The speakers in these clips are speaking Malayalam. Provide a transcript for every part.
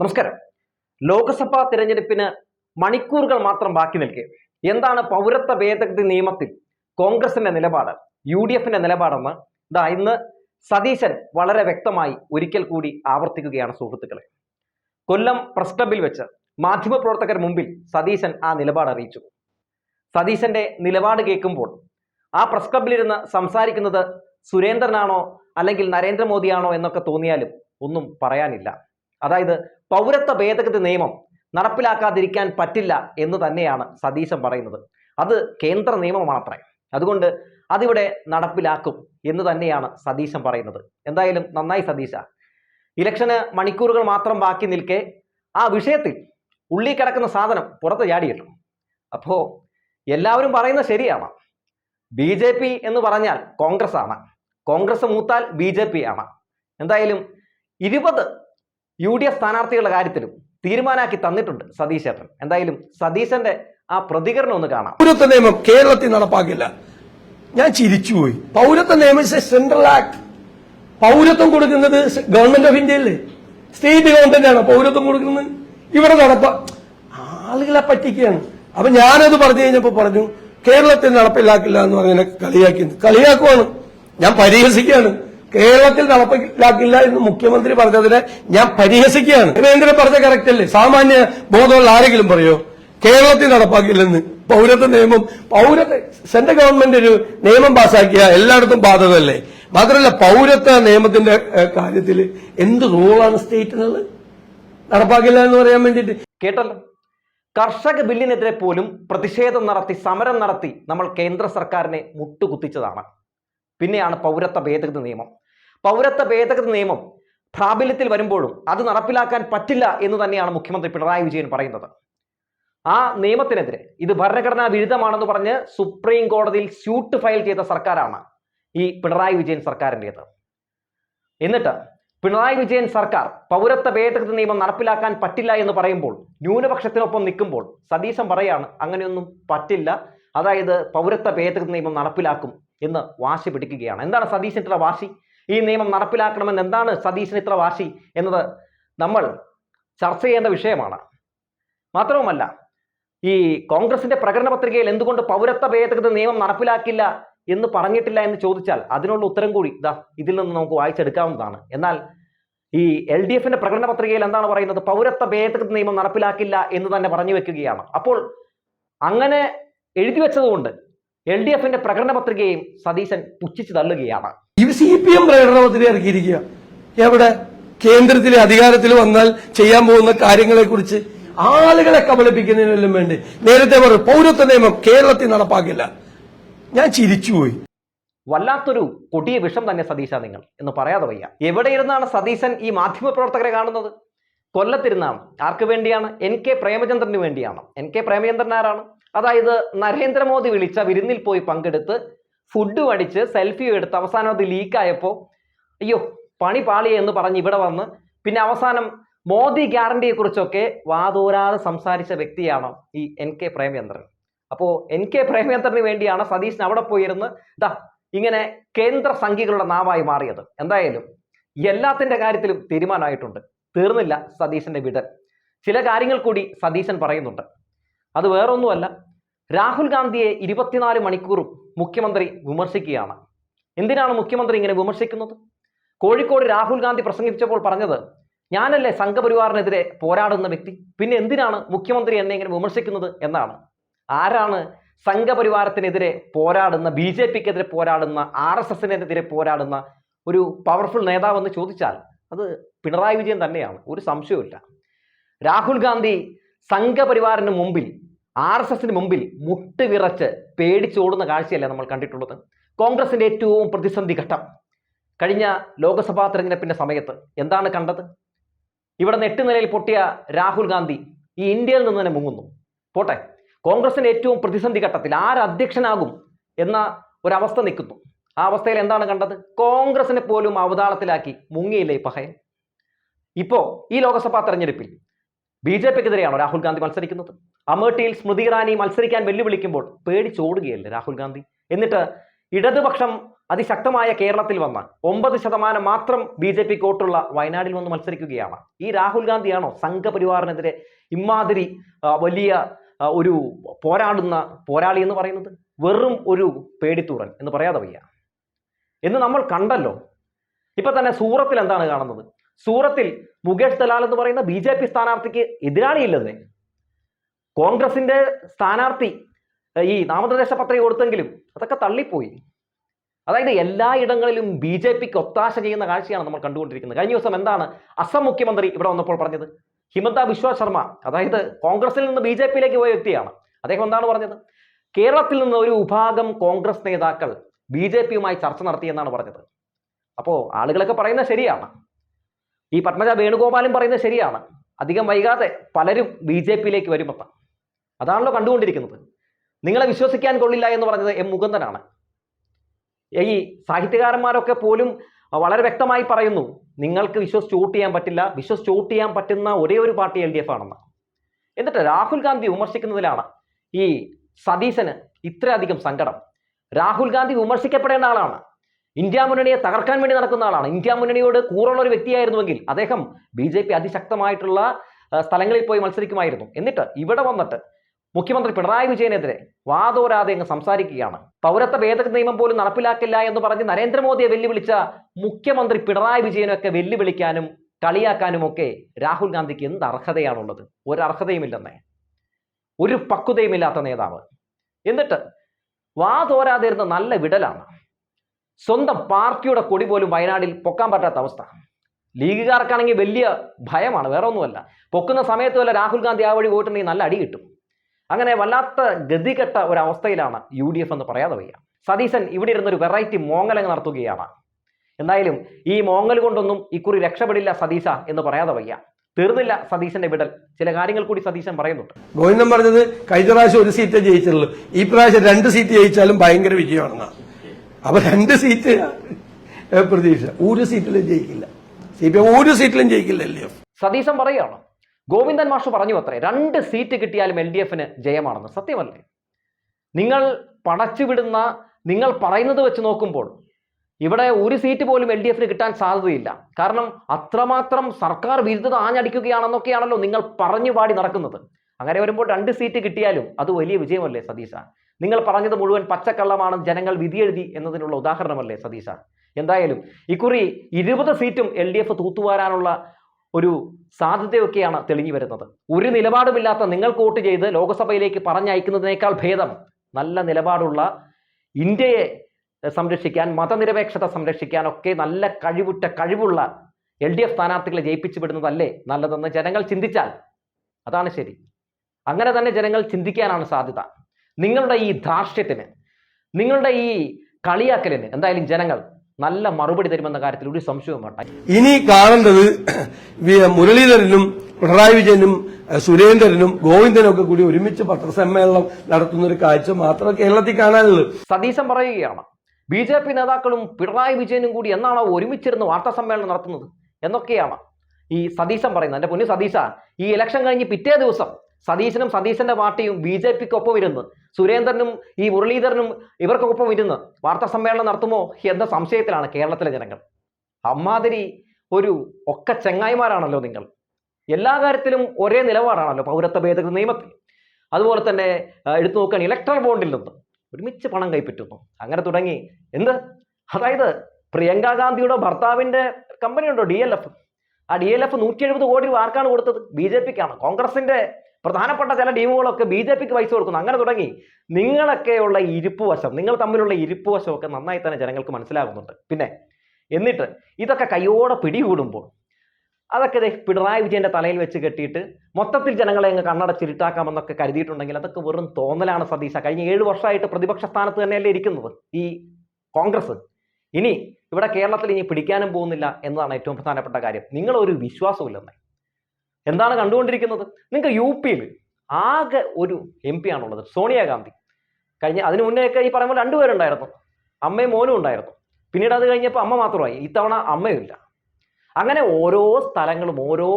നമസ്കാരം. ലോക്സഭാ തിരഞ്ഞെടുപ്പിന് മണിക്കൂറുകൾ മാത്രം ബാക്കി നിൽക്കെ. എന്താണ് പൗരത്വ ഭേദഗതി നിയമത്തിൽ കോൺഗ്രസിന്റെ നിലപാട് യു ഡി എഫിന്റെ നിലപാടെന്ന്? ഇതാ ഇന്ന് സതീശൻ വളരെ വ്യക്തമായി ഒരിക്കൽ കൂടി ആവർത്തിക്കുകയാണ് സുഹൃത്തുക്കളെ. കൊല്ലം പ്രസ് ക്ലബിൽ വെച്ച് മാധ്യമപ്രവർത്തകർ മുമ്പിൽ സതീശൻ ആ നിലപാട് അറിയിച്ചു. സതീശന്റെ നിലപാട് കേൾക്കുമ്പോൾ ആ പ്രസ് ക്ലബിലിരുന്ന് സംസാരിക്കുന്നത് സുരേന്ദ്രനാണോ അല്ലെങ്കിൽ നരേന്ദ്രമോദിയാണോ എന്നൊക്കെ തോന്നിയാലും ഒന്നും പറയാനില്ല. അതായത് പൗരത്വ ഭേദഗതി നിയമം നടപ്പിലാക്കാതിരിക്കാൻ പറ്റില്ല എന്ന് തന്നെയാണ് സതീശൻ പറയുന്നത്. അത് കേന്ദ്ര നിയമമാണത്രേ. അതുകൊണ്ട് അതിവിടെ നടപ്പിലാക്കും എന്ന് തന്നെയാണ് സതീശൻ പറയുന്നത്. എന്തായാലും നന്നായി സതീശ. ഇലക്ഷന് മണിക്കൂറുകൾ മാത്രം ബാക്കി നിൽക്കെ ആ വിഷയത്തിൽ ഉള്ളി കിടക്കുന്ന സാധനം പുറത്ത് ചാടിയിട്ടു. അപ്പോൾ എല്ലാവരും പറയുന്നത് ശരിയാണ്. ബി ജെ പി എന്ന് പറഞ്ഞാൽ കോൺഗ്രസ് ആണ് കോൺഗ്രസ് മൂത്താൽ ബി ജെ പി ആണ്. എന്തായാലും ഇരുപത് യു ഡി എഫ് സ്ഥാനാർത്ഥികളുടെ കാര്യത്തിലും തീരുമാനമാക്കി തന്നിട്ടുണ്ട് സതീശ് ചേട്ടൻ. എന്തായാലും സതീശന്റെ ആ പ്രതികരണം ഒന്ന് കാണാം. പൗരത്വ നിയമം കേരളത്തിൽ നടപ്പാക്കില്ല. ഞാൻ ചിരിച്ചുപോയി പൗരത്വ നിയമം സെൻട്രൽ ആക്ട് പൗരത്വം കൊടുക്കുന്നത് ഗവൺമെന്റ് ഓഫ് ഇന്ത്യയല്ലേ സ്റ്റേറ്റ് ഗവൺമെന്റ് ആണ് പൗരത്വം കൊടുക്കുന്നത്. ഇവിടെ നടപ്പ ആളുകളെ പറ്റിക്കുകയാണ്. അപ്പൊ ഞാനത് പറഞ്ഞു കഴിഞ്ഞപ്പോ പറഞ്ഞു കേരളത്തിൽ നടപ്പിലാക്കില്ല എന്ന് പറഞ്ഞ കളിയാക്കി കളിയാക്കുവാണ്. ഞാൻ പരിഹസിക്കുകയാണ്. കേരളത്തിൽ നടപ്പിലാക്കില്ല എന്ന് മുഖ്യമന്ത്രി പറഞ്ഞതിനെ ഞാൻ പരിഹസിക്കുകയാണ്. രവീന്ദ്രൻ പറഞ്ഞ കറക്റ്റ് അല്ലേ? സാമാന്യ ബോധമുള്ള ആരെങ്കിലും പറയോ? കേരളത്തിൽ നടപ്പാക്കില്ലെന്ന്. പൗരത്വ നിയമം പൗരത്വ സെൻട്രൽ ഗവൺമെന്റ് ഒരു നിയമം പാസാക്കിയ എല്ലായിടത്തും ബാധകമല്ലേ? മാത്രമല്ല പൗരത്വ നിയമത്തിന്റെ കാര്യത്തിൽ എന്ത് റോളാണ് സ്റ്റേറ്റിനുള്ളത് നടപ്പാക്കില്ല എന്ന് പറയാൻ വേണ്ടിയിട്ട്. കേട്ടല്ലോ. കർഷക ബില്ലിനെതിരെ പോലും പ്രതിഷേധം നടത്തി സമരം നടത്തി നമ്മൾ കേന്ദ്ര സർക്കാരിനെ മുട്ടുകുത്തിച്ചതാണ്. പിന്നെയാണ് പൗരത്വ ഭേദഗതി നിയമം. പൗരത്വ ഭേദഗതി നിയമം പ്രാബല്യത്തിൽ വരുമ്പോഴും അത് നടപ്പിലാക്കാൻ പറ്റില്ല എന്ന് തന്നെയാണ് മുഖ്യമന്ത്രി പിണറായി വിജയൻ പറയുന്നത്. ആ നിയമത്തിനെതിരെ ഇത് ഭരണഘടനാ വിരുദ്ധമാണെന്ന് പറഞ്ഞ് സുപ്രീം കോടതിയിൽ സ്യൂട്ട് ഫയൽ ചെയ്ത സർക്കാരാണ് ഈ പിണറായി വിജയൻ സർക്കാരിന്റെത്. എന്നിട്ട് പിണറായി വിജയൻ സർക്കാർ പൗരത്വ ഭേദഗതി നിയമം നടപ്പിലാക്കാൻ പറ്റില്ല എന്ന് പറയുമ്പോൾ ന്യൂനപക്ഷത്തിനൊപ്പം നിൽക്കുമ്പോൾ സതീശൻ പറയാണ് അങ്ങനെയൊന്നും പറ്റില്ല അതായത് പൗരത്വ ഭേദഗതി നിയമം നടപ്പിലാക്കും എന്ന് വാശി പിടിക്കുകയാണ്. എന്താണ് സതീശന്റെ വാശി? ഈ നിയമം നടപ്പിലാക്കണമെന്ന് എന്താണ് സതീശൻ ഇത്ര വാശി എന്നത് നമ്മൾ ചർച്ച ചെയ്യേണ്ട വിഷയമാണ്. മാത്രവുമല്ല ഈ കോൺഗ്രസിന്റെ പ്രകടന പത്രികയിൽ എന്തുകൊണ്ട് പൗരത്വ ഭേദഗതി നിയമം നടപ്പിലാക്കില്ല എന്ന് പറഞ്ഞിട്ടില്ല എന്ന് ചോദിച്ചാൽ അതിനുള്ള ഉത്തരം കൂടി ഇതാ ഇതിൽ നിന്ന് നമുക്ക് വായിച്ചെടുക്കാവുന്നതാണ്. എന്നാൽ ഈ എൽ ഡി എഫിന്റെ പ്രകടന പത്രികയിൽ എന്താണ് പറയുന്നത്? പൗരത്വ ഭേദഗതി നിയമം നടപ്പിലാക്കില്ല എന്ന് തന്നെ പറഞ്ഞു വെക്കുകയാണ്. അപ്പോൾ അങ്ങനെ എഴുതി വെച്ചതുകൊണ്ട് എൽ ഡി എഫിന്റെ പ്രകടന പത്രികയും സതീശൻ പുച്ഛിച്ചു തള്ളുകയാണ്. ഇവ സി പി എം പ്രകടന പത്രിക ഇറക്കിയിരിക്കുക എവിടെ? കേന്ദ്രത്തിലെ അധികാരത്തിൽ വന്നാൽ ചെയ്യാൻ പോകുന്ന കാര്യങ്ങളെ കുറിച്ച് ആളുകളെ കബളിപ്പിക്കുന്നതിനെല്ലാം വേണ്ടി. നേരത്തെ പറഞ്ഞു പൗരത്വ നിയമം കേരളത്തിൽ നടപ്പാക്കില്ല. ഞാൻ ചിരിച്ചുപോയി. വല്ലാത്തൊരു കൊടിയ വിഷം തന്നെ സതീശ നിങ്ങൾ എന്ന് പറയാതെ വയ്യ. എവിടെ ഇരുന്നാണ് സതീശൻ ഈ മാധ്യമ പ്രവർത്തകരെ കാണുന്നത്? കൊല്ലത്തിരുന്നാണ്. ആർക്ക് വേണ്ടിയാണ്? എൻ കെ പ്രേമചന്ദ്രന് വേണ്ടിയാണ്. എൻ കെ പ്രേമചന്ദ്രൻ ആരാണ്? അതായത് നരേന്ദ്രമോദി വിളിച്ച വിരുന്നിൽ പോയി പങ്കെടുത്ത് ഫുഡ് അടിച്ച് സെൽഫി എടുത്ത് അവസാനം അത് ലീക്കായപ്പോൾ അയ്യോ പണി പാളിയെ എന്ന് പറഞ്ഞ് ഇവിടെ വന്ന്. പിന്നെ അവസാനം മോദി ഗ്യാരണ്ടിയെക്കുറിച്ചൊക്കെ വാതോരാതെ സംസാരിച്ച വ്യക്തിയാണ് ഈ എൻ കെ പ്രേമചന്ദ്രൻ? അപ്പോൾ എൻ കെ പ്രേമചന്ദ്രന് വേണ്ടിയാണ് സതീശൻ അവിടെ പോയിരുന്ന് ദാ ഇങ്ങനെ കേന്ദ്ര സംഖ്യകളുടെ നാവായി മാറിയത്. എന്തായാലും എല്ലാത്തിന്റെ കാര്യത്തിലും തീരുമാനമായിട്ടുണ്ട്. തീർന്നില്ല സതീശന്റെ വിടൽ. ചില കാര്യങ്ങൾ കൂടി സതീശൻ പറയുന്നുണ്ട്. അത് വേറൊന്നുമല്ല. രാഹുൽ ഗാന്ധിയെ ഇരുപത്തിനാല് മണിക്കൂറും മുഖ്യമന്ത്രി വിമർശിക്കുകയാണ്. എന്തിനാണ് മുഖ്യമന്ത്രി ഇങ്ങനെ വിമർശിക്കുന്നത്? കോഴിക്കോട് രാഹുൽ ഗാന്ധി പ്രസംഗിച്ചപ്പോൾ പറഞ്ഞത് ഞാനല്ലേ സംഘപരിവാറിനെതിരെ പോരാടുന്ന വ്യക്തി. പിന്നെ എന്തിനാണ് മുഖ്യമന്ത്രി എന്നെ ഇങ്ങനെ വിമർശിക്കുന്നത്? എന്നാണ്. ആരാണ് സംഘപരിവാരത്തിനെതിരെ പോരാടുന്ന ബി ജെ പിക്കെതിരെ പോരാടുന്ന ആർ എസ് എസിനെതിരെ പോരാടുന്ന ഒരു പവർഫുൾ നേതാവെന്ന് ചോദിച്ചാൽ അത് പിണറായി വിജയൻ തന്നെയാണ്. ഒരു സംശയവുമില്ല. രാഹുൽ ഗാന്ധി സംഘപരിവാറിന് മുമ്പിൽ ആർ എസ് എസിന് മുമ്പിൽ മുട്ടുവിറച്ച് പേടിച്ചോടുന്ന കാഴ്ചയല്ല നമ്മൾ കണ്ടിട്ടുള്ളത്? കോൺഗ്രസിന്റെ ഏറ്റവും പ്രതിസന്ധി ഘട്ടം. കഴിഞ്ഞ ലോക്സഭാ തെരഞ്ഞെടുപ്പിന്റെ സമയത്ത് എന്താണ് കണ്ടത്? ഇവിടെ നിന്ന് നിലയിൽ പൊട്ടിയ രാഹുൽ ഗാന്ധി ഈ ഇന്ത്യയിൽ നിന്ന് തന്നെ മുങ്ങുന്നു. പോട്ടെ കോൺഗ്രസിന്റെ ഏറ്റവും പ്രതിസന്ധി ഘട്ടത്തിൽ ആര് അധ്യക്ഷനാകും എന്ന ഒരവസ്ഥ നിൽക്കുന്നു. ആ അവസ്ഥയിൽ എന്താണ് കണ്ടത്? കോൺഗ്രസിനെ പോലും അവതാളത്തിലാക്കി മുങ്ങിയില്ലേ പഹയൻ? ഇപ്പോ ഈ ലോക്സഭാ തെരഞ്ഞെടുപ്പിൽ ബി ജെ പിക്കെതിരെയാണോ രാഹുൽ ഗാന്ധി മത്സരിക്കുന്നത്? അമേഠിയിൽ സ്മൃതി ഇറാനി മത്സരിക്കാൻ വെല്ലുവിളിക്കുമ്പോൾ പേടിച്ചോടുകയല്ലേ രാഹുൽ ഗാന്ധി? എന്നിട്ട് ഇടതുപക്ഷം അതിശക്തമായ കേരളത്തിൽ വന്ന ഒമ്പത് ശതമാനം മാത്രം ബി ജെ പിക്ക് വോട്ടുള്ള വയനാടിൽ വന്ന് മത്സരിക്കുകയാണ്. ഈ രാഹുൽ ഗാന്ധിയാണോ സംഘപരിവാറിനെതിരെ ഇമാതിരി വലിയ ഒരു പോരാടുന്ന പോരാളി എന്ന് പറയുന്നത്? വെറും ഒരു പേടിത്തൂറൻ എന്ന് പറയാതെ വയ്യ. എന്ന് നമ്മൾ കണ്ടല്ലോ. ഇപ്പൊ തന്നെ സൂറത്തിൽ എന്താണ് കാണുന്നത്? സൂറത്തിൽ മുകേഷ് ദലാൽ എന്ന് പറയുന്ന ബി ജെ പി സ്ഥാനാർത്ഥിക്ക് എതിരാളിയില്ലെന്നേ. കോൺഗ്രസിന്റെ സ്ഥാനാർത്ഥി ഈ നാമനിർദ്ദേശ പത്രിക കൊടുത്തെങ്കിലും അതൊക്കെ തള്ളിപ്പോയി. അതായത് എല്ലായിടങ്ങളിലും ബി ജെ പിക്ക് ഒത്താശ ചെയ്യുന്ന കാഴ്ചയാണ് നമ്മൾ കണ്ടുകൊണ്ടിരിക്കുന്നത്. കഴിഞ്ഞ ദിവസം എന്താണ് അസം മുഖ്യമന്ത്രി ഇവിടെ വന്നപ്പോൾ പറഞ്ഞത്? ഹിമന്ത ബിശ്വ ശർമ്മ അതായത് കോൺഗ്രസിൽ നിന്ന് ബി ജെ പിയിലേക്ക് പോയ വ്യക്തിയാണ്. അദ്ദേഹം എന്താണ് പറഞ്ഞത്? കേരളത്തിൽ നിന്ന് ഒരു വിഭാഗം കോൺഗ്രസ് നേതാക്കൾ ബി ജെ പിയുമായി ചർച്ച നടത്തിയെന്നാണ് പറഞ്ഞത്. അപ്പോൾ ആളുകളൊക്കെ പറയുന്നത് ശരിയാണ്. ഈ പത്മജ വേണുഗോപാലും പറയുന്നത് ശരിയാണ്. അധികം വൈകാതെ പലരും ബി ജെ പിയിലേക്ക് വരുമെന്ന് അതാണല്ലോ കണ്ടുകൊണ്ടിരിക്കുന്നത്. നിങ്ങളെ വിശ്വസിക്കാൻ കൊള്ളില്ല എന്ന് പറഞ്ഞത് എം മുകുന്ദനാണ്. ഈ സാഹിത്യകാരന്മാരൊക്കെ പോലും വളരെ വ്യക്തമായി പറയുന്നു നിങ്ങൾക്ക് വിശ്വസിച്ച് വോട്ട് ചെയ്യാൻ പറ്റില്ല. വിശ്വസിച്ച് വോട്ട് ചെയ്യാൻ പറ്റുന്ന ഒരേ ഒരു പാർട്ടി എൽ ഡി എഫ് ആണെന്ന്. എന്നിട്ട് രാഹുൽ ഗാന്ധി വിമർശിക്കുന്നതിലാണ് ഈ സതീശന് ഇത്രയധികം സങ്കടം. രാഹുൽ ഗാന്ധി വിമർശിക്കപ്പെടേണ്ട ആളാണ്. ഇന്ത്യ മുന്നണിയെ തകർക്കാൻ വേണ്ടി നടക്കുന്ന ആളാണ്. ഇന്ത്യ മുന്നണിയോട് കൂറുള്ള ഒരു വ്യക്തിയായിരുന്നുവെങ്കിൽ അദ്ദേഹം ബി ജെ പി അതിശക്തമായിട്ടുള്ള സ്ഥലങ്ങളിൽ പോയി മത്സരിക്കുമായിരുന്നു. എന്നിട്ട് ഇവിടെ വന്നിട്ട് മുഖ്യമന്ത്രി പിണറായി വിജയനെതിരെ വാദോരാതെ അങ്ങ് സംസാരിക്കുകയാണ്. പൗരത്വ ഭേദഗതി നിയമം പോലും നടപ്പിലാക്കില്ല എന്ന് പറഞ്ഞ് നരേന്ദ്രമോദിയെ വെല്ലുവിളിച്ച മുഖ്യമന്ത്രി പിണറായി വിജയനൊക്കെ വെല്ലുവിളിക്കാനും കളിയാക്കാനും ഒക്കെ രാഹുൽ ഗാന്ധിക്ക് എന്ത് അർഹതയാണുള്ളത്? ഒരു അർഹതയുമില്ലെന്നേ. ഒരു പക്വതയുമില്ലാത്ത നേതാവ്. എന്നിട്ട് വാതോരാതെ ഇരുന്ന നല്ല വിടലാണ്. സ്വന്തം പാർട്ടിയുടെ കൊടി പോലും വയനാടിൽ പൊക്കാൻ പറ്റാത്ത അവസ്ഥ. ലീഗുകാർക്കാണെങ്കിൽ വലിയ ഭയമാണ് വേറെ ഒന്നുമല്ല പൊക്കുന്ന സമയത്ത് വല്ല രാഹുൽ ഗാന്ധി ആ വഴി പോയിട്ടുണ്ടെങ്കിൽ നല്ല അടി കിട്ടും. അങ്ങനെ വല്ലാത്ത ഗതികെട്ട ഒരു അവസ്ഥയിലാണ് യു ഡി എഫ് എന്ന് പറയാതെ വയ്യ. സതീശൻ ഇവിടെ ഇരുന്നൊരു വെറൈറ്റി മോങ്ങലങ്ങ് നടത്തുകയാണ്. എന്തായാലും ഈ മോങ്ങൽ കൊണ്ടൊന്നും ഇക്കുറി രക്ഷപ്പെടില്ല സതീശ എന്ന് പറയാതെ വയ്യ. തീർന്നില്ല സതീശന്റെ വിടൽ. ചില കാര്യങ്ങൾ കൂടി സതീശൻ പറയുന്നുണ്ട്. ഗോവിന്ദൻ പറഞ്ഞത് കഴിഞ്ഞ പ്രാവശ്യം ഒരു സീറ്റ് ജയിച്ചിട്ടുള്ളൂ. ഈ പ്രാവശ്യം രണ്ട് സീറ്റ് ജയിച്ചാലും ഭയങ്കര വിജയമാണ് അപ്പൊ രണ്ട് സീറ്റ് പ്രതീക്ഷ. ഒരു സീറ്റിലും ജയിക്കില്ല. സി പി എം ഒരു സീറ്റിലും ജയിക്കില്ല എൽ ഡി എഫ് സതീശൻ പറയുകയാണ്. ഗോവിന്ദൻ മാഷ് പറഞ്ഞു അത്രേ. രണ്ട് സീറ്റ് കിട്ടിയാലും എൽ ഡി എഫിന് ജയമാണെന്ന്. സത്യമല്ലേ? നിങ്ങൾ പടച്ചുവിടുന്ന നിങ്ങൾ പറയുന്നത് വെച്ച് നോക്കുമ്പോൾ ഇവിടെ ഒരു സീറ്റ് പോലും എൽ ഡി എഫിന് കിട്ടാൻ സാധ്യതയില്ല. കാരണം അത്രമാത്രം സർക്കാർ വിരുദ്ധത ആഞ്ഞടിക്കുകയാണെന്നൊക്കെയാണല്ലോ നിങ്ങൾ പറഞ്ഞു പാടി നടക്കുന്നത്. അങ്ങനെ വരുമ്പോൾ രണ്ട് സീറ്റ് കിട്ടിയാലും അത് വലിയ വിജയമല്ലേ സതീശ? നിങ്ങൾ പറഞ്ഞത് മുഴുവൻ പച്ചക്കള്ളമാണ് ജനങ്ങൾ വിധിയെഴുതി എന്നതിനുള്ള ഉദാഹരണമല്ലേ സതീശ? എന്തായാലും ഇക്കുറി ഇരുപത് സീറ്റും എൽ ഡി എഫ് തൂത്തുവാരാനുള്ള ഒരു സാധ്യതയൊക്കെയാണ് തെളിഞ്ഞു വരുന്നത്. ഒരു നിലപാടുമില്ലാത്ത നിങ്ങൾക്ക് വോട്ട് ചെയ്ത് ലോക്സഭയിലേക്ക് പറഞ്ഞയക്കുന്നതിനേക്കാൾ ഭേദം നല്ല നിലപാടുള്ള ഇന്ത്യയെ സംരക്ഷിക്കാൻ മതനിരപേക്ഷത സംരക്ഷിക്കാൻ ഒക്കെ നല്ല കഴിവുറ്റ കഴിവുള്ള എൽ ഡി എഫ് സ്ഥാനാർത്ഥികളെ ജയിപ്പിച്ചു വിടുന്നതല്ലേ നല്ലതെന്ന് ജനങ്ങൾ ചിന്തിച്ചാൽ? അതാണ് ശരി. അങ്ങനെ തന്നെ ജനങ്ങൾ ചിന്തിക്കാനാണ് സാധ്യത. നിങ്ങളുടെ ഈ ധാർഷ്ട്യത്തിന് നിങ്ങളുടെ ഈ കളിയാക്കലിന് എന്തായാലും ജനങ്ങൾ നല്ല മറുപടി തരുമെന്ന കാര്യത്തിൽ ഒരു സംശയവും വേണ്ട. ഇനി കാണേണ്ടത് മുരളീധരനും പിണറായി വിജയനും സുരേന്ദ്രനും ഗോവിന്ദനും ഒക്കെ കൂടി ഒരുമിച്ച് പത്രസമ്മേളനം നടത്തുന്ന ഒരു കാഴ്ച മാത്രമേ കേരളത്തിൽ കാണാനുള്ളൂ. സതീശൻ പറയുകയാണ് ബി ജെ പി നേതാക്കളും പിണറായി വിജയനും കൂടി എന്നാണോ ഒരുമിച്ചിരുന്ന് വാർത്താ സമ്മേളനം നടത്തുന്നത് എന്നൊക്കെയാണ് ഈ സതീശൻ പറയുന്നത്. എന്റെ പൊന്നു സതീശ ഈ ഇലക്ഷൻ കഴിഞ്ഞ് പിറ്റേ ദിവസം സതീശനും സതീശന്റെ പാർട്ടിയും ബി ജെ പിക്ക് ഒപ്പം ഇരുന്ന് സുരേന്ദ്രനും ഈ മുരളീധരനും ഇവർക്കൊപ്പം ഇരുന്ന് വാർത്താ സമ്മേളനം നടത്തുമോ എന്ന സംശയത്തിലാണ് കേരളത്തിലെ ജനങ്ങൾ. അമ്മാതിരി ഒരു ഒക്ക ചെങ്ങായിമാരാണല്ലോ നിങ്ങൾ. എല്ലാ കാര്യത്തിലും ഒരേ നിലപാടാണല്ലോ പൗരത്വ ഭേദഗതി നിയമത്തിൽ. അതുപോലെ തന്നെ എടുത്തു നോക്കാൻ ഇലക്ട്രൽ ബോണ്ടിൽ നിന്ന് ഒരുമിച്ച് പണം കൈപ്പറ്റുന്നു. അങ്ങനെ തുടങ്ങി. എന്ത്? അതായത് പ്രിയങ്ക ഗാന്ധിയുടെ ഭർത്താവിന്റെ കമ്പനി ഉണ്ടോ? ഡി എൽ എഫ് ആ ഡി എൽ എഫ് നൂറ്റി എഴുപത് കോടി രൂപ ആർക്കാണ് കൊടുത്തത്? ബി ജെ പിക്കാണ്. കോൺഗ്രസിന്റെ പ്രധാനപ്പെട്ട ചില ടീമുകളൊക്കെ ബി ജെ പിക്ക് പൈസ കൊടുക്കുന്നു. അങ്ങനെ തുടങ്ങി. നിങ്ങളൊക്കെയുള്ള ഇരിപ്പ് വശം നിങ്ങൾ തമ്മിലുള്ള ഇരിപ്പ് വശമൊക്കെ നന്നായി തന്നെ ജനങ്ങൾക്ക് മനസ്സിലാകുന്നുണ്ട്. പിന്നെ എന്നിട്ട് ഇതൊക്കെ കയ്യോടെ പിടികൂടുമ്പോൾ അതൊക്കെ പിണറായി വിജയന്റെ തലയിൽ വെച്ച് കെട്ടിയിട്ട് മൊത്തത്തിൽ ജനങ്ങളെ അങ്ങ് കണ്ണടച്ചിരുട്ടാക്കാമെന്നൊക്കെ കരുതിയിട്ടുണ്ടെങ്കിൽ അതൊക്കെ വെറും തോന്നലാണ് സതീശ. കഴിഞ്ഞ ഏഴ് വർഷമായിട്ട് പ്രതിപക്ഷ സ്ഥാനത്ത് തന്നെയല്ലേ ഇരിക്കുന്നത് ഈ കോൺഗ്രസ്. ഇനി ഇവിടെ കേരളത്തിൽ ഇനി പിടിക്കാനും പോകുന്നില്ല എന്നതാണ് ഏറ്റവും പ്രധാനപ്പെട്ട കാര്യം. നിങ്ങളൊരു വിശ്വാസമില്ലെന്നേ എന്താണ് കണ്ടുകൊണ്ടിരിക്കുന്നത്? നിങ്ങൾക്ക് യു പിയിൽ ആകെ ഒരു എം പി ആണുള്ളത് സോണിയാഗാന്ധി കഴിഞ്ഞ അതിന് മുന്നേയൊക്കെ ഈ പറയുമ്പോൾ രണ്ടുപേരുണ്ടായിരുന്നു. അമ്മയും മോനും ഉണ്ടായിരുന്നു. പിന്നീട് അത് കഴിഞ്ഞപ്പോൾ അമ്മ മാത്രമായി. ഇത്തവണ അമ്മയുമില്ല. അങ്ങനെ ഓരോ സ്ഥലങ്ങളും ഓരോ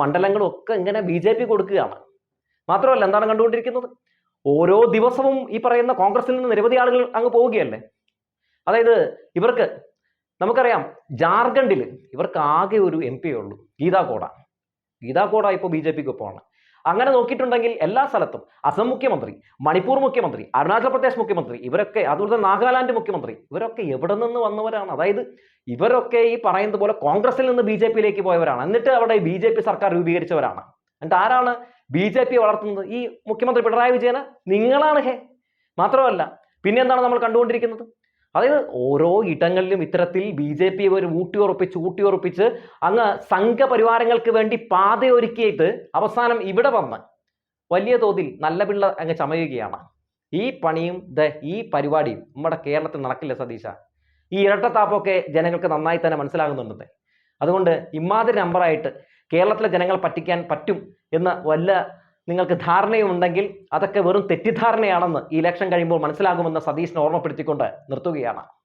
മണ്ഡലങ്ങളും ഒക്കെ ഇങ്ങനെ ബി ജെ പി കൊടുക്കുകയാണ്. മാത്രമല്ല എന്താണ് കണ്ടുകൊണ്ടിരിക്കുന്നത്? ഓരോ ദിവസവും ഈ പറയുന്ന കോൺഗ്രസിൽ നിന്ന് നിരവധി ആളുകൾ അങ്ങ് പോവുകയല്ലേ? അതായത് ഇവർക്ക് നമുക്കറിയാം ജാർഖണ്ഡിൽ ഇവർക്ക് ആകെ ഒരു എം പി ഉള്ളൂ ഗീതാ കോട ഗീതാ ഇപ്പോൾ ബി ജെ പിക്ക് ഒപ്പമാണ് അങ്ങനെ നോക്കിയിട്ടുണ്ടെങ്കിൽ എല്ലാ സ്ഥലത്തും അസം മുഖ്യമന്ത്രി മണിപ്പൂർ മുഖ്യമന്ത്രി അരുണാചൽ പ്രദേശ് മുഖ്യമന്ത്രി ഇവരൊക്കെ അതുപോലെ തന്നെ നാഗാലാൻഡ് മുഖ്യമന്ത്രി ഇവരൊക്കെ എവിടെ നിന്ന് വന്നവരാണ്? അതായത് ഇവരൊക്കെ ഈ പറയുന്നത് പോലെ കോൺഗ്രസിൽ നിന്ന് ബി ജെ പിയിലേക്ക് പോയവരാണ്. എന്നിട്ട് അവിടെ ബി ജെ പി സർക്കാർ രൂപീകരിച്ചവരാണ്. എന്നിട്ട് ആരാണ് ബി ജെ പി വളർത്തുന്നത്? ഈ മുഖ്യമന്ത്രി പിണറായി വിജയന് നിങ്ങളാണ് ഹേ. മാത്രമല്ല പിന്നെ എന്താണ് നമ്മൾ കണ്ടുകൊണ്ടിരിക്കുന്നത്? അതായത് ഓരോ ഇടങ്ങളിലും ഇത്തരത്തിൽ ബി ജെ പി ഒരു ഊട്ടിയുറപ്പിച്ച് ഊട്ടിയുറപ്പിച്ച് അങ്ങ് സംഘപരിവാരങ്ങൾക്ക് വേണ്ടി പാതയൊരുക്കിയിട്ട് അവസാനം ഇവിടെ വന്ന് വലിയ തോതിൽ നല്ല പിള്ള അങ്ങ് ചമയുകയാണ്. ഈ പണിയും ദ ഈ പരിപാടിയും നമ്മുടെ കേരളത്തിൽ നടക്കില്ല സതീശ. ഈ ഇരട്ടത്താപ്പൊക്കെ ജനങ്ങൾക്ക് നന്നായി തന്നെ മനസ്സിലാകുന്നുണ്ട്. അതുകൊണ്ട് ഇമാതിരി നമ്പറായിട്ട് കേരളത്തിലെ ജനങ്ങൾ പറ്റിക്കാൻ പറ്റും എന്ന വല്ല നിങ്ങൾക്ക് ധാരണയുമുണ്ടെങ്കിൽ അതൊക്കെ വെറും തെറ്റിദ്ധാരണയാണെന്ന് ഈ ഇലക്ഷൻ കഴിയുമ്പോൾ മനസ്സിലാകുമെന്ന് സതീശിനെ ഓർമ്മപ്പെടുത്തിക്കൊണ്ട് നിർത്തുകയാണ്.